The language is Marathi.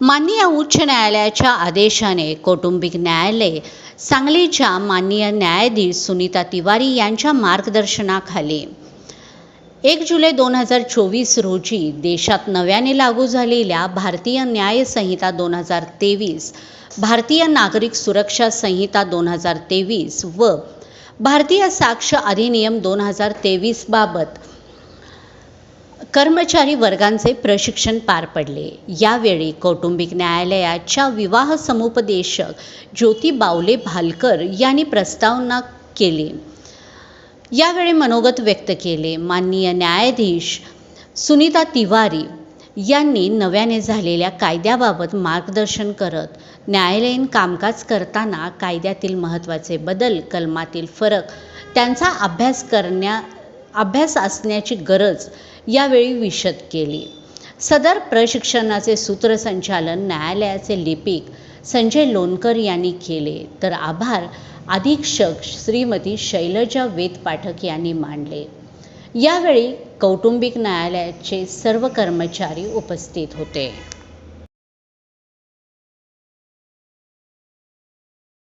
माननीय उच्च न्यायालयाच्या आदेशाने कौटुंबिक न्यायालय सांगलीच्या माननीय न्यायाधीश सुनीता तिवारी यांच्या मार्गदर्शनाखाली एक जुलै दोन हजार चोवीस रोजी देशात नव्याने लागू झालेल्या भारतीय न्यायसंहिता दोन हजार तेवीस भारतीय नागरिक सुरक्षा संहिता दोन हजार तेवीस व भारतीय साक्ष अधिनियम दोन हजार तेवीसबाबत कर्मचारी वर्गांचे प्रशिक्षण पार पडले. यावेळी कौटुंबिक न्यायालयाच्या विवाह समुपदेशक ज्योती बावले भालकर यांनी प्रस्तावना केली. यावेळी मनोगत व्यक्त केले. माननीय न्यायाधीश सुनीता तिवारी यांनी नव्याने झालेल्या कायद्याबाबत मार्गदर्शन करत न्यायालयीन कामकाज करताना कायद्यातील महत्त्वाचे बदल कलमातील फरक त्यांचा अभ्यास करण्या अभ्यास असण्याची गरज यावेळी विशद केली. सदर प्रशिक्षणाचे सूत्रसंचालन न्यायालयाचे लिपिक संजय लोणकर यांनी केले. तर आभार अधीक्षक श्रीमती शैलजा वेद पाठक यांनी मांडले. यावेळी कौटुंबिक न्यायालयाचे सर्व कर्मचारी उपस्थित होते.